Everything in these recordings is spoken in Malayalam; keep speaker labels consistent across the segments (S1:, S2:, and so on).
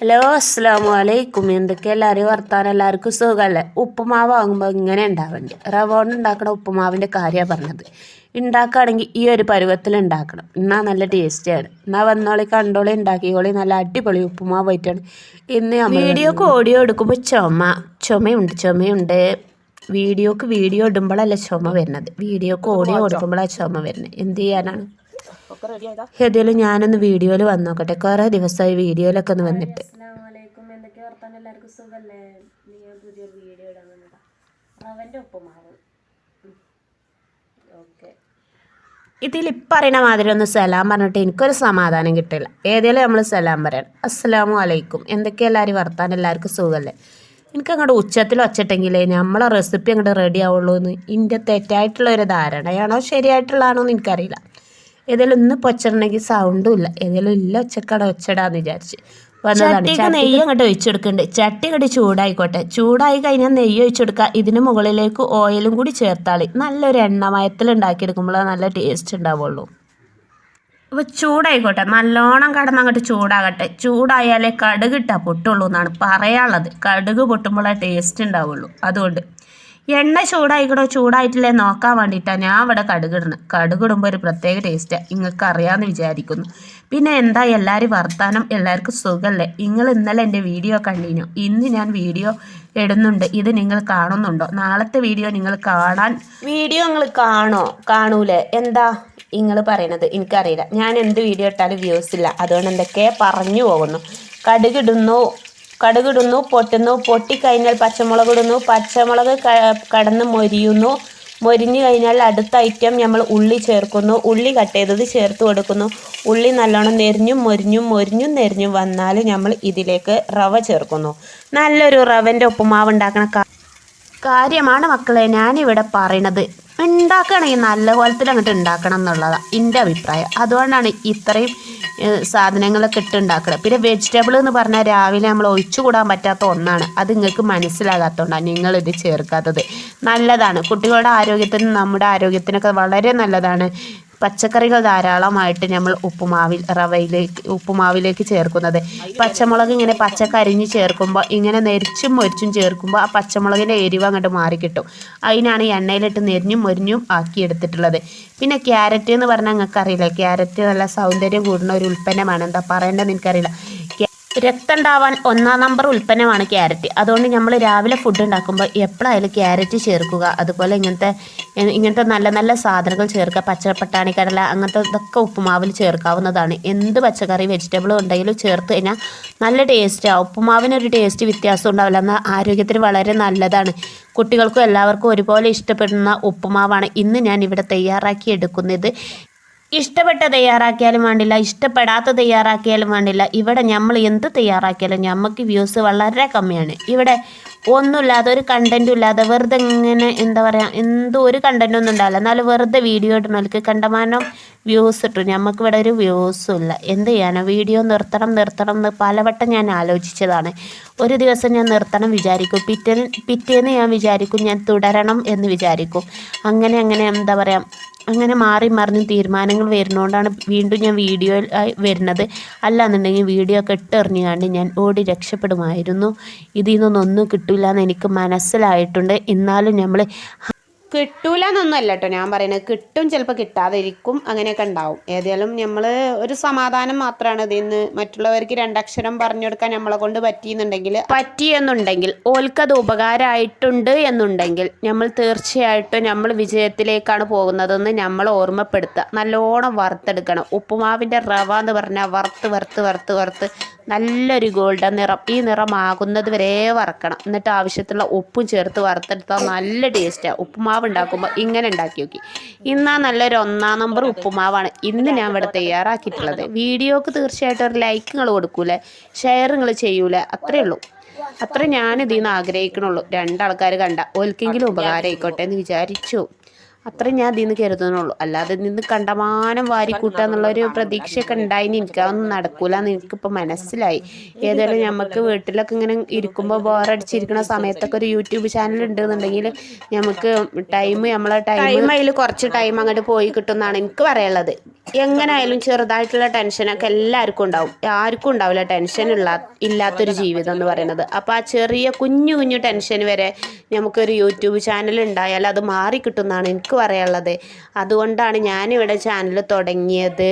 S1: ഹലോ അസ്സാം വലൈക്കും എന്തൊക്കെ എല്ലാവരും വർത്താനം? എല്ലാവർക്കും സുഖമല്ലേ ഉപ്പുമാവ് ആകുമ്പോൾ ഇങ്ങനെ ഉണ്ടാവണ്ട് റവ കൊണ്ട് ഉണ്ടാക്കണ ഉപ്പുമാവിന്റെ കാര്യമാണ് പറഞ്ഞത്. ഉണ്ടാക്കുകയാണെങ്കിൽ ഈ ഒരു പരുവത്തിൽ ഉണ്ടാക്കണം. എന്നാൽ നല്ല ടേസ്റ്റിയാണ് എന്നാൽ വന്നോളി കണ്ടോളി ഉണ്ടാക്കിക്കോളി. നല്ല അടിപൊളി ഉപ്പുമാവ് ആയിട്ടാണ് ഇന്ന് വീഡിയോക്ക് ഓഡിയോ എടുക്കുമ്പോൾ ചുമ ചുമയുണ്ട് ചുമയുണ്ട്. വീഡിയോക്ക് വീഡിയോ ഇടുമ്പോഴല്ല ചുമ വരുന്നത്? വീഡിയോക്ക് ഓഡിയോ കൊടുക്കുമ്പോഴാണ് ചുമ വരുന്നത്. എന്ത് ചെയ്യാനാണ്? ഏതായാലും ഞാനൊന്ന് വീഡിയോയിൽ വന്നോക്കട്ടെ. കുറേ ദിവസമായി വീഡിയോയിലൊക്കെ ഒന്ന് വന്നിട്ട്.
S2: എന്തൊക്കെ എല്ലാവർക്കും വീഡിയോ ഇടാൻ വന്നതാ. ഓക്കെ.
S1: ഇതിൽ ഇപ്പറയണ മാതിരി ഒന്ന് സലാം പറഞ്ഞിട്ട് എനിക്കൊരു സമാധാനം കിട്ടില്ല. ഏതെങ്കിലും നമ്മൾ സലാം പറയണം. അസ്സലാമു അലൈക്കും എന്തൊക്കെ എല്ലാവരും വർത്താനം? എല്ലാവർക്കും സുഖമല്ലേ എനിക്ക് അങ്ങോട്ട് ഉച്ചത്തിൽ വച്ചിട്ടെങ്കിലേ നമ്മളെ റെസിപ്പി അങ്ങോട്ട് റെഡി ആവുള്ളൂ എന്ന് ഇന്റെ തെറ്റായിട്ടുള്ള ഒരു ധാരണയാണോ ശരിയായിട്ടുള്ളതാണോ എന്ന് എനിക്കറിയില്ല. ഏതെങ്കിലും ഇന്ന് പൊച്ചിടണമെങ്കിൽ സൗണ്ടും ഇല്ല. ഏതെങ്കിലും ഇല്ല ഒച്ചക്കട ഒച്ചടാന്ന് വിചാരിച്ച്. ചട്ടിക്ക് നെയ്യ് അങ്ങോട്ട് ഒഴിച്ചെടുക്കുന്നുണ്ട് ചട്ടി അങ്ങോട്ട് ചൂടായിക്കോട്ടെ. ചൂടായി കഴിഞ്ഞാൽ നെയ്യ് ഒഴിച്ചെടുക്കുക ഇതിന് മുകളിലേക്ക് ഓയിലും കൂടി ചേർത്താളി. നല്ലൊരു എണ്ണമയത്തിൽ ഉണ്ടാക്കിയെടുക്കുമ്പോൾ നല്ല ടേസ്റ്റ് ഉണ്ടാവുള്ളൂ. അപ്പോൾ ചൂടായിക്കോട്ടെ. നല്ലോണം കടന്ന് അങ്ങോട്ട് ചൂടാകട്ടെ. ചൂടായാലേ കടുക് ഇട്ടാൽ പൊട്ടുള്ളൂ എന്നാണ് പറയാനുള്ളത്. കടുക് പൊട്ടുമ്പോഴേ ടേസ്റ്റ് ഉണ്ടാവുള്ളൂ. അതുകൊണ്ട് എണ്ണ ചൂടായിക്കടോ ചൂടായിട്ടില്ലേ? നോക്കാൻ വേണ്ടിയിട്ടാണ് ഞാൻ ഇവിടെ കടുകിടുന്നത് കടുകിടുമ്പോൾ ഒരു പ്രത്യേക ടേസ്റ്റാണ് നിങ്ങൾക്ക് അറിയാമെന്ന് വിചാരിക്കുന്നു. പിന്നെ എന്താ? എല്ലാവരും വർത്താനം എല്ലാവർക്കും സുഖമല്ലേ നിങ്ങൾ ഇന്നലെ എന്റെ വീഡിയോ കണ്ടിന്യൂ ഇന്ന് ഞാൻ വീഡിയോ ഇടുന്നുണ്ട്. ഇത് നിങ്ങൾ കാണുന്നുണ്ടോ? നാളത്തെ വീഡിയോ നിങ്ങൾ കാണാൻ വീഡിയോ നിങ്ങൾ കാണോ? കാണൂലേ? എന്താ നിങ്ങൾ പറയണത്? എനിക്കറിയില്ല. ഞാൻ എന്ത് വീഡിയോ ഇട്ടാലും വ്യൂസ് ഇല്ല. അതുകൊണ്ട് എന്തൊക്കെ പറഞ്ഞു പോകുന്നു. കടുകിടുന്നു. കടുകിടുന്നു പൊട്ടുന്നു പൊട്ടിക്കഴിഞ്ഞാൽ പച്ചമുളക് ഇടുന്നു പച്ചമുളക് കടന്ന് മൊരിയുന്നു. മൊരിഞ്ഞു കഴിഞ്ഞാൽ അടുത്ത ഐറ്റം നമ്മൾ ഉള്ളി ചേർക്കുന്നു. ഉള്ളി കട്ട് ചെയ്തത് ചേർത്ത് കൊടുക്കുന്നു. ഉള്ളി നല്ലോണം നെരിഞ്ഞും മൊരിഞ്ഞും മൊരിഞ്ഞും നെരിഞ്ഞും വന്നാൽ നമ്മൾ ഇതിലേക്ക് റവ ചേർക്കുന്നു. നല്ലൊരു റവന്റെ ഉപ്പുമാവ് ഉണ്ടാക്കണ കാര്യമാണ് മക്കളെ ഞാനിവിടെ പറയണത്. ഉണ്ടാക്കണമെങ്കിൽ നല്ല കോലത്തിൽ അങ്ങോട്ട് ഉണ്ടാക്കണം എന്നുള്ളതാണ് എന്റെ അഭിപ്രായം. അതുകൊണ്ടാണ് ഇത്രയും സാധനങ്ങളൊക്കെ ഇട്ട് ഉണ്ടാക്കുന്നത് പിന്നെ വെജിറ്റബിൾ എന്ന് പറഞ്ഞാൽ രാവിലെ നമ്മൾ ഒഴിച്ചുകൂടാൻ പറ്റാത്ത ഒന്നാണ്. അത് നിങ്ങൾക്ക് മനസ്സിലാകാത്തതുകൊണ്ടാണ് ഇത് ചേർക്കാത്തത്. നല്ലതാണ്. കുട്ടികളുടെ ആരോഗ്യത്തിനും നമ്മുടെ ആരോഗ്യത്തിനൊക്കെ വളരെ നല്ലതാണ്. പച്ചക്കറികൾ ധാരാളമായിട്ട് നമ്മൾ ഉപ്പുമാവിൽ റവയിലേക്ക് ഉപ്പുമാവിലേക്ക് ചേർക്കുന്നത്. പച്ചമുളക് ഇങ്ങനെ പച്ചക്കരിഞ്ഞ് ചേർക്കുമ്പോൾ ഇങ്ങനെ നെരിച്ചും മൊരിച്ചും ചേർക്കുമ്പോൾ ആ പച്ചമുളകിന്റെ എരിവ് അങ്ങോട്ട് മാറിക്കിട്ടും. അതിനാണ് എണ്ണയിലിട്ട് നെരിഞ്ഞും മൊരിഞ്ഞും ആക്കിയെടുത്തിട്ടുള്ളത്. പിന്നെ ക്യാരറ്റ് എന്ന് പറഞ്ഞാൽ നിങ്ങൾക്കറിയില്ല? ക്യാരറ്റ് നല്ല സൗന്ദര്യം കൂടുന്ന ഒരു ഉൽപ്പന്നമാണ്. എന്താ പറയേണ്ടത് എനിക്കറിയില്ല ക്യാ- രക്തം ഉണ്ടാവാൻ ഒന്നാം നമ്പർ ഉൽപ്പന്നമാണ് ക്യാരറ്റ് അതുകൊണ്ട് നമ്മൾ രാവിലെ ഫുഡ് ഉണ്ടാക്കുമ്പോൾ എപ്പോഴായാലും ക്യാരറ്റ് ചേർക്കുക. അതുപോലെ ഇങ്ങനത്തെ ഇങ്ങനത്തെ നല്ല നല്ല സാധനങ്ങൾ ചേർക്കുക. പച്ചപ്പട്ടാണി കടല അങ്ങനത്തെ ഇതൊക്കെ ഉപ്പുമാവിൽ ചേർക്കാവുന്നതാണ്. എന്ത് പച്ചക്കറി വെജിറ്റബിൾ ഉണ്ടെങ്കിലും ചേർത്ത് കഴിഞ്ഞാൽ നല്ല ടേസ്റ്റ് ടേസ്റ്റാണ് ഉപ്പുമാവിനൊരു ടേസ്റ്റ് വ്യത്യാസം ഉണ്ടാവില്ല. എന്നാൽ ആരോഗ്യത്തിന് വളരെ നല്ലതാണ്. കുട്ടികൾക്കും എല്ലാവർക്കും ഒരുപോലെ ഇഷ്ടപ്പെടുന്ന ഉപ്പുമാവാണ് ഇന്ന് ഞാൻ ഇവിടെ തയ്യാറാക്കി എടുക്കുന്നത്. ഇഷ്ടപ്പെട്ട തയ്യാറാക്കിയാലും വേണ്ടില്ല ഇഷ്ടപ്പെടാത്ത തയ്യാറാക്കിയാലും വേണ്ടില്ല. ഇവിടെ നമ്മൾ എന്ത് തയ്യാറാക്കിയാലും നമുക്ക് വ്യൂസ് വളരെ കമ്മിയാണ്. ഇവിടെ ഒന്നുമില്ലാതെ ഒരു കണ്ടന്റും ഇല്ലാതെ വെറുതെ ഇങ്ങനെ എന്താ പറയുക എന്തോ ഒരു കണ്ടന്റും ഒന്നും ഉണ്ടാവില്ല. എന്നാലും വെറുതെ വീഡിയോ ഇടുന്നവർക്ക് കണ്ടമാനം വ്യൂസ് ഇട്ടു നമുക്ക് ഇവിടെ ഒരു വ്യൂസും ഇല്ല. എന്ത് ചെയ്യാനോ? വീഡിയോ നിർത്തണം നിർത്തണം എന്ന് പലവട്ടം ഞാൻ ആലോചിച്ചതാണ്. ഒരു ദിവസം ഞാൻ നിർത്തണം വിചാരിക്കും. പിറ്റേ പിറ്റേന്ന് ഞാൻ വിചാരിക്കും ഞാൻ തുടരണം എന്ന് വിചാരിക്കും. അങ്ങനെ അങ്ങനെ എന്താ പറയുക അങ്ങനെ മാറി മറിഞ്ഞ് തീരുമാനങ്ങൾ വരുന്നതുകൊണ്ടാണ് വീണ്ടും ഞാൻ വീഡിയോയിൽ വരുന്നത്. അല്ലാന്നുണ്ടെങ്കിൽ വീഡിയോ ഒക്കെ ഇട്ടെറിഞ്ഞുകൊണ്ട് ഞാൻ ഓടി രക്ഷപ്പെടുമായിരുന്നു. ഇതിൽ നിന്നൊന്നും കിട്ടില്ല എന്ന് എനിക്ക് മനസ്സിലായിട്ടുണ്ട്. എന്നാലും നമ്മൾ കിട്ടൂല എന്നൊന്നുമല്ല കേട്ടോ. ഞാൻ പറയുന്നത് കിട്ടും ചിലപ്പോൾ കിട്ടാതിരിക്കും അങ്ങനെയൊക്കെ ഉണ്ടാവും. ഏതായാലും നമ്മൾ ഒരു സമാധാനം മാത്രമാണ് ഇതിൽ നിന്ന് മറ്റുള്ളവർക്ക് രണ്ടക്ഷരം പറഞ്ഞു കൊടുക്കാൻ നമ്മളെ കൊണ്ട് പറ്റിയെന്നുണ്ടെങ്കിൽ പറ്റിയെന്നുണ്ടെങ്കിൽ ഓൽക്കത് ഉപകാരമായിട്ടുണ്ട് എന്നുണ്ടെങ്കിൽ നമ്മൾ തീർച്ചയായിട്ടും നമ്മൾ വിജയത്തിലേക്കാണ് പോകുന്നതെന്ന് നമ്മൾ ഓർമ്മപ്പെടുത്തുക. നല്ലോണം വറുത്തെടുക്കണം. ഉപ്പുമാവിന്റെ റവ എന്ന് പറഞ്ഞാൽ വറുത്ത് വറുത്ത് വറുത്ത് വറുത്ത് നല്ലൊരു ഗോൾഡൻ നിറം. ഈ നിറമാകുന്നത് വരെ വറക്കണം. എന്നിട്ട് ആവശ്യത്തിലുള്ള ഉപ്പും ചേർത്ത് വറുത്തെടുത്താൽ നല്ല ടേസ്റ്റാണ് ഉപ്പുമാവ് ഉണ്ടാക്കുമ്പോൾ ഇങ്ങനെ ഉണ്ടാക്കി നോക്കി. ഇന്നാ നല്ലൊരു ഒന്നാം നമ്പർ ഉപ്പുമാവാണ്. ഇന്ന് ഞാൻ ഇവിടെ തയ്യാറാക്കിയിട്ടുള്ളത്. വീഡിയോക്ക് തീർച്ചയായിട്ടും ഒരു ലൈക്ക് നിങ്ങൾ കൊടുക്കൂലേ? ഷെയർ നിങ്ങൾ ചെയ്യൂലേ? അത്രയേ ഉള്ളൂ. അത്ര ഞാൻ ഇതിൽ നിന്ന് ആഗ്രഹിക്കണുള്ളൂ. രണ്ടാൾക്കാർ കണ്ട ഓൽക്കെങ്കിലും ഉപകാരം ആയിക്കോട്ടെ എന്ന് വിചാരിച്ചു. അത്രയും ഞാൻ അതിൽ നിന്ന് കരുതുന്നുള്ളൂ. അല്ലാതെ നിന്ന് കണ്ടമാനം വാരിക്കൂട്ടുക എന്നുള്ളൊരു പ്രതീക്ഷയൊക്കെ ഉണ്ടായിന്. എനിക്ക് അതൊന്നും നടക്കൂല എന്ന് എനിക്കിപ്പോൾ മനസ്സിലായി. ഏതായാലും നമുക്ക് വീട്ടിലൊക്കെ ഇങ്ങനെ ഇരിക്കുമ്പോൾ ബോറടിച്ചിരിക്കുന്ന സമയത്തൊക്കെ ഒരു യൂട്യൂബ് ചാനൽ ഉണ്ട് എന്നുണ്ടെങ്കിൽ നമുക്ക് ടൈം നമ്മളെ ടൈം അതിൽ കുറച്ച് ടൈം അങ്ങോട്ട് പോയി കിട്ടുമെന്നാണ് എനിക്ക് പറയാനുള്ളത്. എങ്ങനെയായാലും ചെറുതായിട്ടുള്ള ടെൻഷനൊക്കെ എല്ലാവർക്കും ഉണ്ടാവും. ആർക്കും ഉണ്ടാവില്ല ടെൻഷൻ ഉള്ള ഇല്ലാത്തൊരു ജീവിതം എന്ന് പറയുന്നത്. അപ്പോൾ ആ ചെറിയ കുഞ്ഞു കുഞ്ഞു ടെൻഷൻ വരെ നമുക്കൊരു യൂട്യൂബ് ചാനൽ ഉണ്ടായാൽ അത് മാറിക്കിട്ടും എന്നാണ് എനിക്ക് പറയാനുള്ളത്. അതുകൊണ്ടാണ് ഞാനിവിടെ ചാനൽ തുടങ്ങിയത്.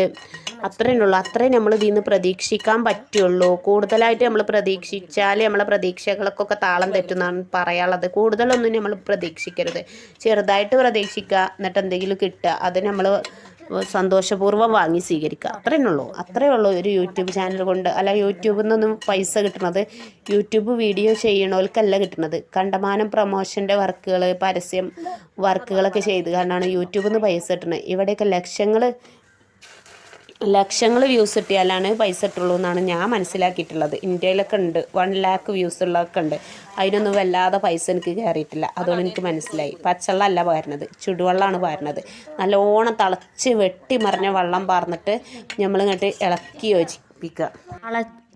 S1: അത്രേ ഉള്ളൂ. അത്രേ നമ്മൾ ഇതിൽ നിന്ന് പ്രതീക്ഷിക്കാൻ പറ്റുള്ളൂ. കൂടുതലായിട്ട് നമ്മൾ പ്രതീക്ഷിച്ചാൽ നമ്മളെ പ്രതീക്ഷകൾക്കൊക്കെ താളം തെറ്റുന്നതാണ് പറയാനുള്ളത്. കൂടുതലൊന്നും നമ്മൾ പ്രതീക്ഷിക്കരുത്. ചെറുതായിട്ട് പ്രതീക്ഷിക്കുക എന്നിട്ട് എന്തെങ്കിലും കിട്ടുക. അത് നമ്മൾ സന്തോഷപൂർവം വാങ്ങി സ്വീകരിക്കുക. അത്രേ ഉള്ളൂ. അത്രേ ഉള്ളൂ ഒരു യൂട്യൂബ് ചാനൽ കൊണ്ട്. അല്ല യൂട്യൂബിൽ നിന്നൊന്നും പൈസ കിട്ടുന്നത് യൂട്യൂബ് വീഡിയോ ചെയ്യണവർക്കല്ല കിട്ടുന്നത്. കണ്ടമാനം പ്രൊമോഷന്റെ വർക്കുകൾ പരസ്യം വർക്കുകളൊക്കെ ചെയ്ത് കാരണമാണ് യൂട്യൂബിൽ നിന്ന് പൈസ കിട്ടുന്നത്. ഇവിടെയൊക്കെ ലക്ഷങ്ങൾ ലക്ഷങ്ങൾ വ്യൂസ് കിട്ടിയാലാണ് പൈസ കിട്ടുള്ളൂ എന്നാണ് ഞാൻ മനസ്സിലാക്കിയിട്ടുള്ളത്. ഇന്ത്യയിലൊക്കെ ഉണ്ട്. വൺ ലാക്ക് വ്യൂസ് ഉള്ളതൊക്കെ ഉണ്ട്. അതിനൊന്നും വല്ലാതെ പൈസ എനിക്ക് കയറിയിട്ടില്ല. അതുകൊണ്ട് എനിക്ക് മനസ്സിലായി. പച്ചവെള്ളമല്ല പാരുന്നത്. ചുടുവെള്ളമാണ് പാരുന്നത്. നല്ലോണം തിളച്ച് വെട്ടി മറിഞ്ഞ വെള്ളം പാർന്നിട്ട് നമ്മളിങ്ങോട്ട് ഇളക്കി യോജിപ്പിക്കുക.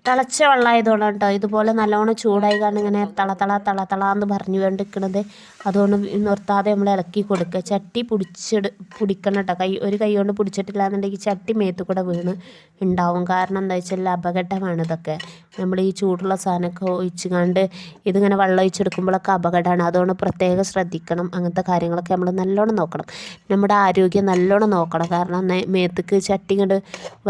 S1: തിളച്ച വെള്ളമായതുകൊണ്ടാണ് കേട്ടോ ഇതുപോലെ നല്ലോണം ചൂടായി കാരണം ഇങ്ങനെ തള തള തള തള എന്ന് പറഞ്ഞു കൊണ്ടിരിക്കണത് അതുകൊണ്ട് നിർത്താതെ നമ്മൾ ഇളക്കി കൊടുക്കുക. ചട്ടി പിടിച്ചിട് പിടിക്കണം കേട്ടോ. കൈ ഒരു കൈ കൊണ്ട് പിടിച്ചിട്ടില്ല എന്നുണ്ടെങ്കിൽ ചട്ടി മേത്ത് കൂടെ വീണ് ഉണ്ടാവും കാരണം എന്താ വെച്ചാൽ അപകടമാണ് ഇതൊക്കെ. നമ്മൾ ഈ ചൂടുള്ള സാധനമൊക്കെ ഒഴിച്ചു കണ്ട് ഇതിങ്ങനെ വെള്ളം ഒഴിച്ചെടുക്കുമ്പോഴൊക്കെ അപകടമാണ്. അതുകൊണ്ട് പ്രത്യേകം ശ്രദ്ധിക്കണം. അങ്ങനത്തെ കാര്യങ്ങളൊക്കെ നമ്മൾ നല്ലോണം നോക്കണം. നമ്മുടെ ആരോഗ്യം നല്ലോണം നോക്കണം. കാരണം മേത്തേക്ക് ചട്ടി കണ്ട്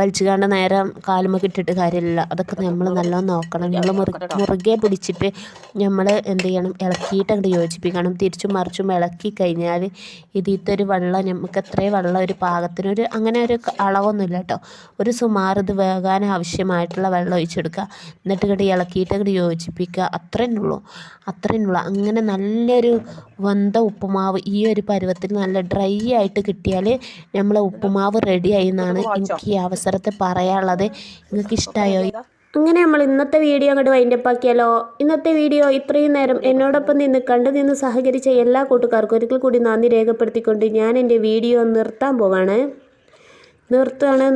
S1: വലിച്ചു കണ്ട് നേരെ കാലുമ്മ ഇട്ടിട്ട് കാര്യമില്ല. അതൊക്കെ നമ്മൾ നല്ലോണം നോക്കണം. നമ്മൾ മുറുകെ പിടിച്ചിട്ട് നമ്മൾ എന്ത് ചെയ്യണം? ഇളക്കിയിട്ട് അങ്ങോട്ട് യോജിപ്പിക്കണം. തിരിച്ചും മറിച്ചും ഇളക്കി കഴിഞ്ഞാൽ ഇതിലത്തെ ഒരു വെള്ളം നമുക്ക് എത്രയും വെള്ളം ഒരു പാകത്തിനൊരു അങ്ങനെ ഒരു അളവൊന്നും അളവൊന്നുമില്ല കേട്ടോ. ഒരു സുമാർ ഇത് വേകാൻ ആവശ്യമായിട്ടുള്ള വെള്ളം ഒഴിച്ചെടുക്കുക. എന്നിട്ട് ഇങ്ങോട്ട് ഇളക്കിയിട്ട് ഇങ്ങോട്ട് യോജിപ്പിക്കുക. അത്രയേ ഉള്ളൂ. അത്രയേ ഉള്ളൂ. അങ്ങനെ നല്ലൊരു വന്ത ഉപ്പുമാവ് ഈ ഒരു പരുവത്തിൽ നല്ല ഡ്രൈ ആയിട്ട് കിട്ടിയാൽ നമ്മളെ ഉപ്പുമാവ് റെഡി ആയി എന്നാണ് എനിക്ക് ഈ അവസരത്തിൽ പറയാനുള്ളത്. നിങ്ങൾക്ക് ഇഷ്ടമായോ അങ്ങനെ നമ്മൾ ഇന്നത്തെ വീഡിയോ അങ്ങോട്ട് വൈൻഡപ്പ് ആക്കിയാലോ? ഇന്നത്തെ വീഡിയോ ഇത്രയും നേരം എന്നോടൊപ്പം നിന്ന് കണ്ടു നിന്ന് സഹകരിച്ച എല്ലാ കൂട്ടുകാർക്കും ഒരിക്കൽ കൂടി നന്ദി രേഖപ്പെടുത്തിക്കൊണ്ട് ഞാൻ എന്റെ വീഡിയോ നിർത്താൻ പോവാണ്. നിർത്തുകയാണ്.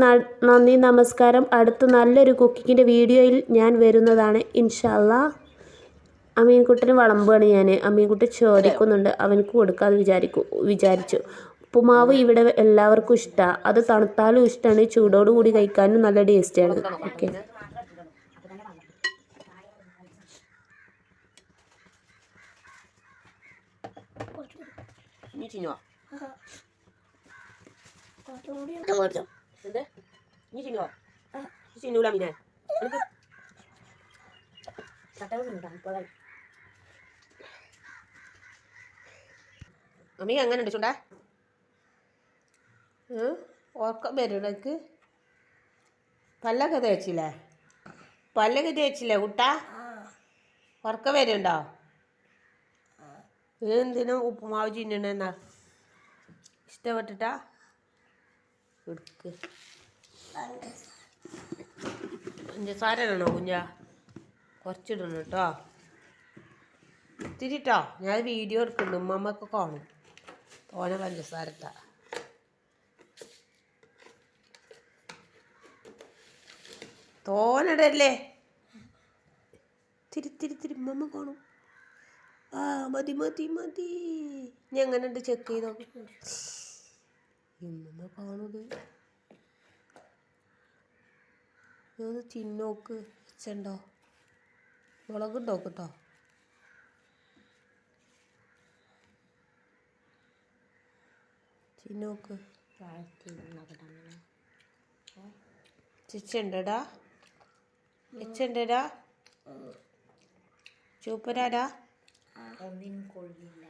S1: നന്ദി നമസ്കാരം. അടുത്ത നല്ലൊരു കുക്കിങ്ങിന്റെ വീഡിയോയിൽ ഞാൻ വരുന്നതാണ്. ഇൻഷാല്ല അമീൻകുട്ടന് വളമ്പാണ് ഞാൻ. അമീൻകുട്ടി ചോദിക്കുന്നുണ്ട്. അവനക്ക് കൊടുക്കാമെന്ന് വിചാരിക്കൂ വിചാരിച്ചു. ഉപ്പുമാവ് ഇവിടെ എല്ലാവർക്കും ഇഷ്ടമാണ് അത് തണുത്താലും ഇഷ്ടമാണ് ചൂടോടുകൂടി കഴിക്കാനും നല്ല ടേസ്റ്റാണ്. ഓക്കെ. നീ ചിന്നുവാ എന്ത്? നീ ചിന്നുവാ നീ ചിന്നൂല മീനെ എനിക്ക് അമ്മി എങ്ങനെ ഉണ്ട് ചൂണ്ടാ. ഉറക്കം എനിക്ക്. പല്ലൊക്കെ തേച്ചില്ലേ? പല്ലൊക്കെ തേച്ചില്ലേ കുട്ടാ? ഉറക്കം വരുന്നുണ്ടോ എന്തിനാ ഉപ്പുമാവ് ചിന്നണെന്നാ ഇഷ്ടപ്പെട്ടിട്ടാ? എടുക്ക്. പഞ്ചസാരണോ കുഞ്ഞ? കുറച്ചിടണം കേട്ടോ. ഇത്തിരിട്ടോ. ഞാൻ വീഡിയോ എടുക്കുന്നുണ്ട്. ഉമ്മമ്മക്ക് കാണും. തോന പഞ്ചസാരട്ട തോനടല്ലേ തിരി തിരി തിരി ഉമ്മമ്മ കാണും. ആ മതി മതി മതി. ഞാൻ അങ്ങനെ എങ്ങനെയുണ്ട് ചെക്ക് ചെയ്ത്? ഉമ്മമ്മ കാണുന്നത്? ഒന്ന് തിന്നോക്ക് വെച്ചണ്ടോ മുളകുണ്ടോ കേട്ടോ തിന്നോക്ക്. ചിച്ചുണ്ടടാ ചിച്ചണ്ടടാ ചൂപ്പരാടാ
S2: ഒന്നിനും കൊള്ളില്ല